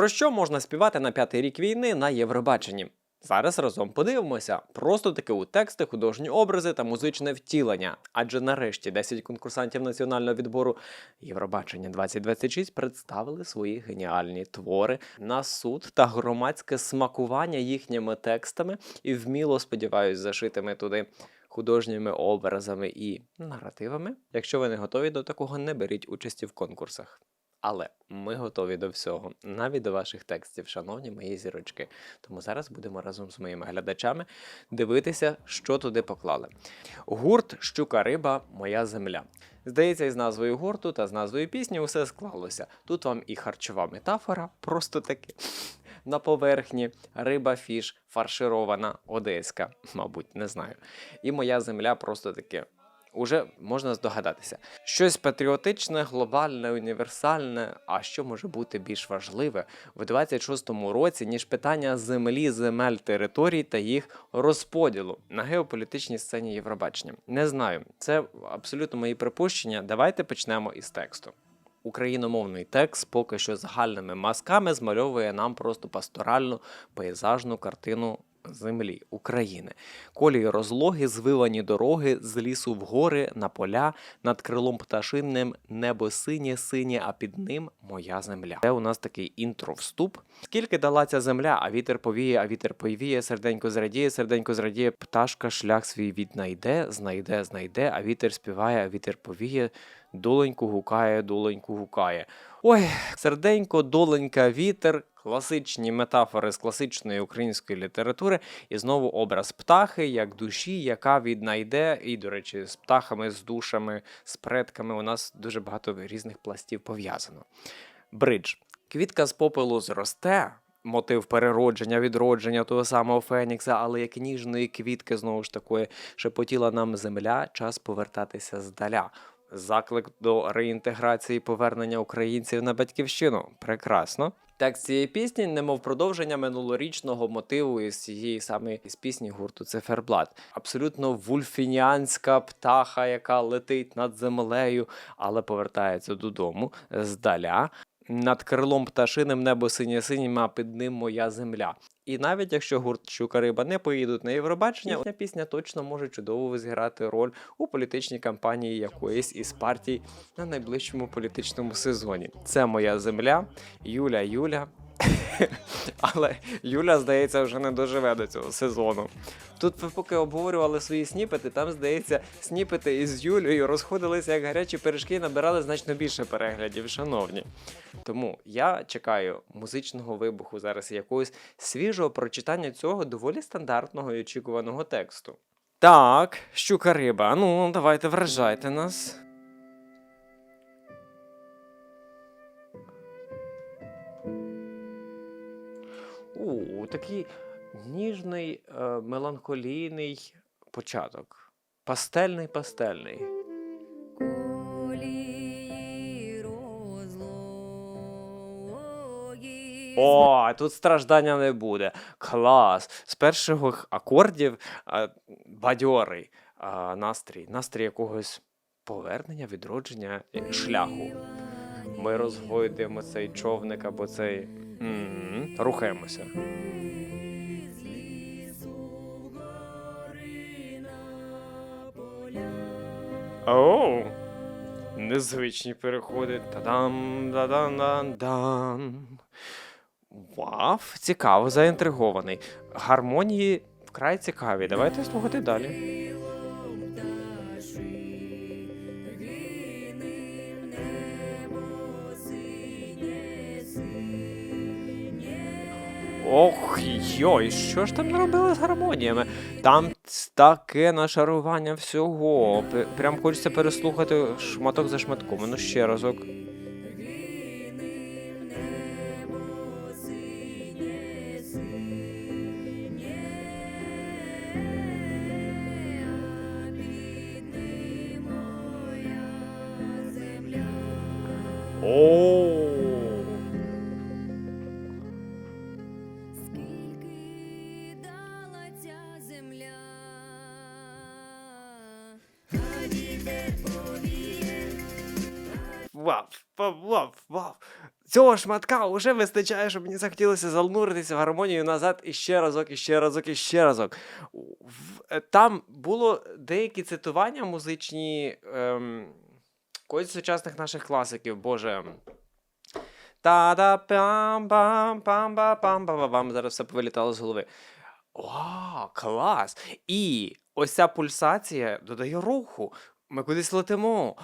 Про що можна співати на п'ятий рік війни на Євробаченні? Зараз разом подивимося. Просто таки у тексти, художні образи та музичне втілення. Адже нарешті 10 конкурсантів національного відбору Євробачення 2026 представили свої геніальні твори на суд та громадське смакування їхніми текстами і вміло сподіваюсь зашитими туди художніми образами і наративами. Якщо ви не готові до такого, не беріть участі в конкурсах. Але ми готові до всього, навіть до ваших текстів, шановні мої зірочки. Тому зараз будемо разом з моїми глядачами дивитися, що туди поклали. Гурт Щука Риба, Моя земля. Здається, із назвою гурту та з назвою пісні усе склалося. Тут вам і харчова метафора, просто таки. На поверхні риба фіш, фарширована, одеська, мабуть, не знаю. І моя земля просто таке. Уже можна здогадатися. Щось патріотичне, глобальне, універсальне. А що може бути більш важливе в 26-му році, ніж питання землі, земель, територій та їх розподілу на геополітичній сцені Євробачення? Не знаю. Це абсолютно мої припущення. Давайте почнемо із тексту. Україномовний текст поки що загальними мазками змальовує нам просто пасторальну пейзажну картину землі України. Колії розлоги, звивані дороги з лісу в гори, на поля, над крилом пташинним небо синє, синє, а під ним моя земля. Це у нас такий інтро-вступ. Скільки дала ця земля, а вітер повіє, а вітер повіє, серденько зрадіє, серденько зрадіє, пташка шлях свій віднайде, знайде, знайде, а вітер співає, а вітер повіє, доленьку гукає, доленьку гукає. Ой, серденько, доленька, вітер. Класичні метафори з класичної української літератури, і знову образ птахи як душі, яка віднайде, і, до речі, з птахами, з душами, з предками у нас дуже багато різних пластів пов'язано. Бридж. Квітка з попелу зросте. Мотив переродження, відродження того самого Фенікса, але як ніжної квітки, знову ж такої, шепотіла нам земля, час повертатися здаля. Заклик до реінтеграції повернення українців на батьківщину. Прекрасно. Текст цієї пісні, немов продовження минулорічного мотиву із цієї саме з пісні гурту Циферблат. Абсолютно вульфініанська птаха, яка летить над землею, але повертається додому здаля. Над крилом пташиним небо синє синім, а під ним моя земля. І навіть якщо гурт Щука Риба не поїдуть на Євробачення, ця пісня точно може чудово зіграти роль у політичній кампанії якоїсь із партій на найближчому політичному сезоні. Це моя земля, Юля Юля. Але Юля, здається, вже не доживе до цього сезону. Тут ви поки обговорювали свої сніпети, там, здається, сніпети із Юлею розходилися як гарячі пиріжки і набирали значно більше переглядів, шановні. Тому я чекаю музичного вибуху зараз якогось свіжого прочитання цього доволі стандартного і очікуваного тексту. Так, щука риба, ну давайте вражайте нас. У, такий ніжний, е, меланхолійний початок. Пастельний, пастельний. О, тут страждання не буде. Клас. З перших акордів а, бадьорий а, настрій, настрій якогось повернення, відродження е, шляху. Ми розгойдемо цей човник або цей. М, Рухаємося. Оу. Незвичні переходи. Та-дам, да-дам, дан дан Вау, цікаво, заінтригований. Гармонії вкрай цікаві. Давайте слухати далі. Ох йой, що ж там наробили з гармоніями? Там таке нашарування всього. Прям хочеться переслухати шматок за шматком. Ну ще разок. Цього шматка вже вистачає, щоб мені захотілося зануритися в гармонію назад і ще разок, і ще разок, і ще разок. Е, Там було деякі цитування музичні ем, когось сучасних наших класиків, боже. та да пам пам пам ба пам ба бам Зараз все повилітало з голови. Вау, клас! І ось ця пульсація додає руху. Ми кудись летимо.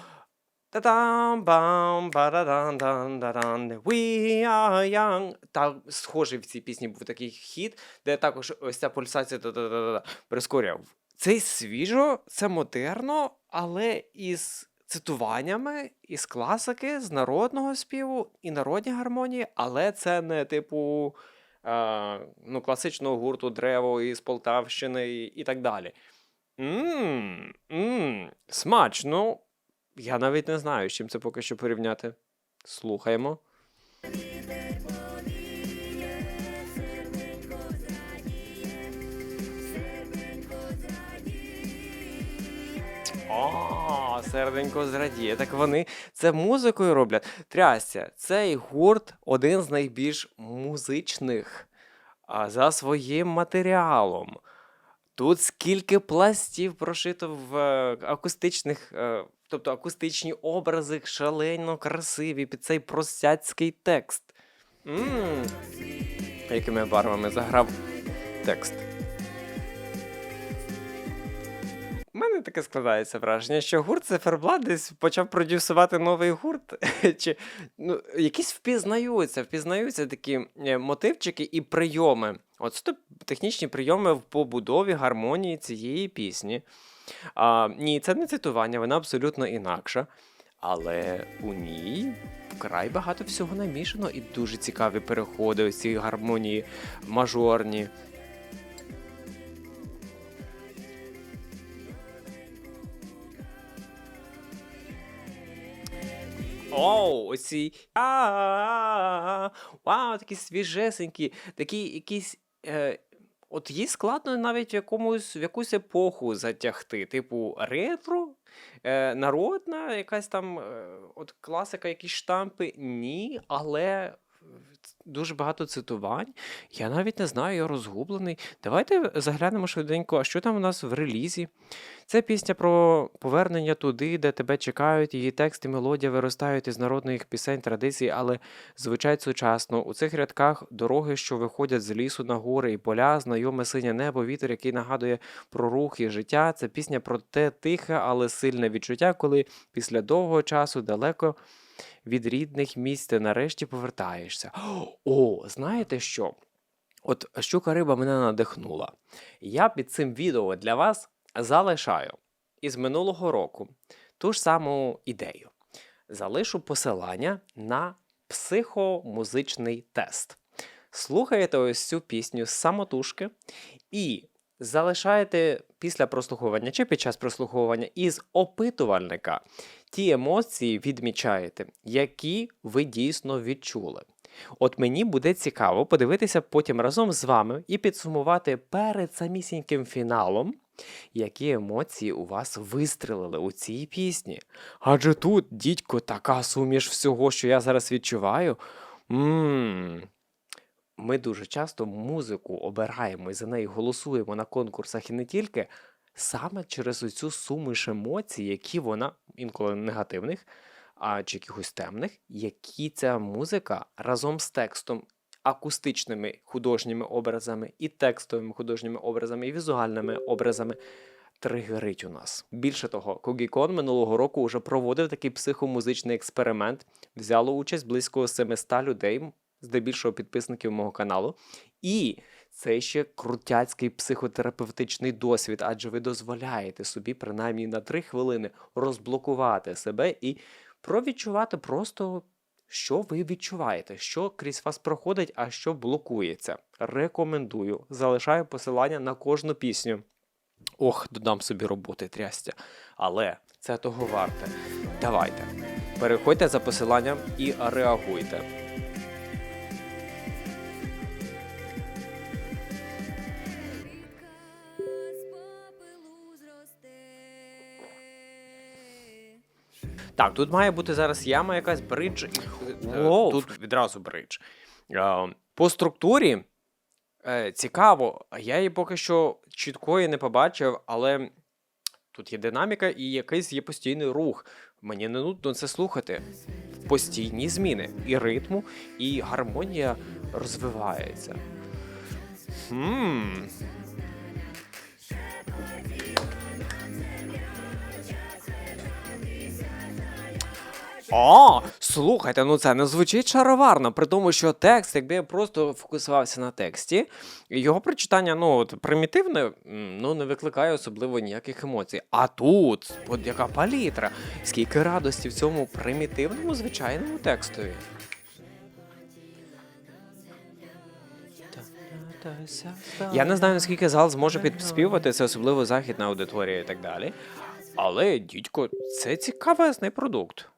We are young. Та схожий в цій пісні був такий хід, де також ось ця пульсація прискорював. Це свіжо, це модерно, але із цитуваннями, із класики, з народного співу і народні гармонії, але це не типу е, ну, класичного гурту Древо із Полтавщини і, так далі. Мм, мм, смачно. Я навіть не знаю, з чим це поки що порівняти. Слухаємо. О, серденько зрадіє. Так вони це музикою роблять. Трясся, цей гурт один з найбільш музичних а, за своїм матеріалом. Тут скільки пластів прошито в е, акустичних, е, тобто акустичні образи шалено красиві під цей просяцький текст. Мм, якими барвами заграв текст. У мене таке складається враження, що гурт Циферблат десь почав продюсувати новий гурт. Чи, ну, якісь впізнаються, впізнаються такі е, мотивчики і прийоми. От це технічні прийоми в побудові гармонії цієї пісні. А, ні, це не цитування, вона абсолютно інакша. Але у ній вкрай багато всього намішано і дуже цікаві переходи, ось ці гармонії мажорні. Оу, оці. Вау, такі свіжесенькі, такі якісь. Е, от їй складно навіть в якомусь в якусь епоху затягти, типу ретро, е, народна, якась там е, от класика, якісь штампи. Ні, але дуже багато цитувань. Я навіть не знаю, я розгублений. Давайте заглянемо швиденько, а що там у нас в релізі. Це пісня про повернення туди, де тебе чекають. Її текст і мелодія виростають із народних пісень, традицій, але звучать сучасно. У цих рядках дороги, що виходять з лісу на гори і поля, знайоме синє небо, вітер, який нагадує про рух і життя. Це пісня про те тихе, але сильне відчуття, коли після довгого часу далеко від рідних місць ти нарешті повертаєшся. О, знаєте що? От щука риба мене надихнула. Я під цим відео для вас залишаю із минулого року ту ж саму ідею. Залишу посилання на психомузичний тест. Слухаєте ось цю пісню з самотужки і залишаєте після прослуховування чи під час прослуховування із опитувальника ті емоції відмічаєте, які ви дійсно відчули. От мені буде цікаво подивитися потім разом з вами і підсумувати перед самісіньким фіналом, які емоції у вас вистрелили у цій пісні. Адже тут, дідько, така суміш всього, що я зараз відчуваю. Ммм. Ми дуже часто музику обираємо і за неї голосуємо на конкурсах і не тільки саме через оцю суміш емоцій, які вона інколи негативних, а чи якихось темних, які ця музика разом з текстом, акустичними художніми образами, і текстовими художніми образами, і візуальними образами. Тригерить у нас. Більше того, Когікон минулого року вже проводив такий психомузичний експеримент. Взяло участь близько 700 людей, здебільшого підписників мого каналу. І це ще крутяцький психотерапевтичний досвід, адже ви дозволяєте собі принаймні на 3 хвилини розблокувати себе і провідчувати просто, що ви відчуваєте, що крізь вас проходить, а що блокується. Рекомендую. Залишаю посилання на кожну пісню. Ох, додам собі роботи трястя. Але це того варте. Давайте. Переходьте за посиланням і реагуйте. Так, тут має бути зараз яма якась бридж. е, Воу. Тут відразу бридж. Е, По структурі е, цікаво, я її поки що чіткої не побачив, але тут є динаміка і якийсь є постійний рух. Мені не нудно це слухати. Постійні зміни і ритму, і гармонія розвивається. Хм. А, слухайте, ну це не звучить шароварно, при тому, що текст, якби я просто фокусувався на тексті, його прочитання ну, от, примітивне, ну, не викликає особливо ніяких емоцій. А тут, от яка палітра, скільки радості в цьому примітивному звичайному текстові. Я не знаю, наскільки зал зможе підспівати, це особливо західна аудиторія і так далі. Але, дідько, це цікавезний продукт.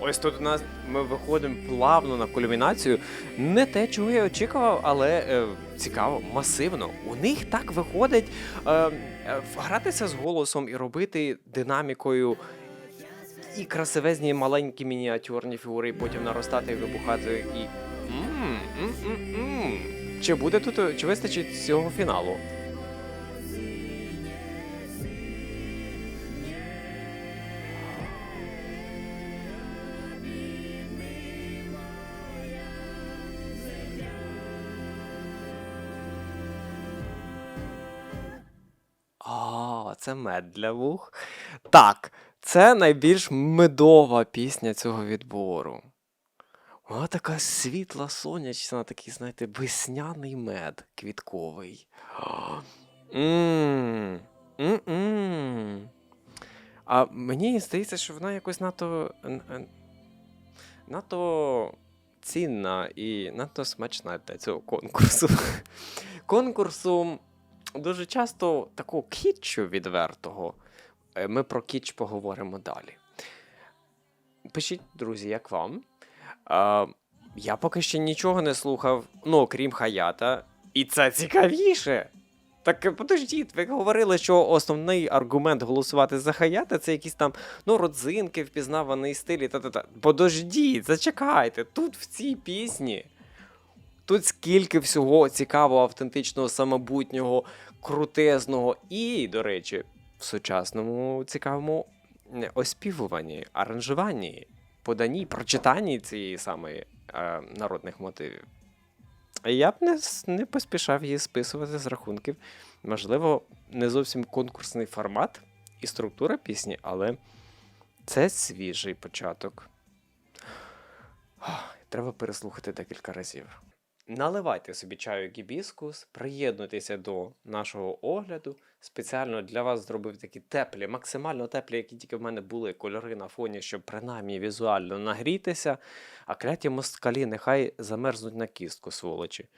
Ось тут у нас ми виходимо плавно на кульмінацію. Не те, чого я очікував, але е, цікаво, масивно. У них так виходить е, е, гратися з голосом і робити динамікою і красивезні маленькі мініатюрні фігури, і потім наростати і вибухати. І. М, м, м, м. Чи буде тут, чи вистачить цього фіналу? Це мед для вух. Так, це найбільш медова пісня цього відбору. Вона така світла, сонячна, такий, знаєте, весняний мед квітковий. Мм. М-м. А мені здається, що вона якось надто. надто цінна і надто смачна для цього конкурсу. Конкурсу дуже часто такого кітчу відвертого. Е, Ми про кіч поговоримо далі. Пишіть, друзі, як вам? А, я поки ще нічого не слухав, ну, окрім хаята, і це цікавіше. Так е, подождіть, ви говорили, що основний аргумент голосувати за хаята це якісь там ну, родзинки, впізнаваний стиль та-та-та. Подождіть, зачекайте, тут в цій пісні. Тут скільки всього цікавого, автентичного, самобутнього, крутезного і, до речі, в сучасному цікавому оспівуванні, аранжуванні, поданні, прочитанні цієї самої е, народних мотивів. Я б не, не поспішав її списувати з рахунків. Можливо, не зовсім конкурсний формат і структура пісні, але це свіжий початок. Треба переслухати декілька разів. Наливайте собі чаю гібіскус, приєднуйтеся до нашого огляду. Спеціально для вас зробив такі теплі, максимально теплі, які тільки в мене були кольори на фоні, щоб принаймні візуально нагрітися. А кляті москалі нехай замерзнуть на кістку, сволочі.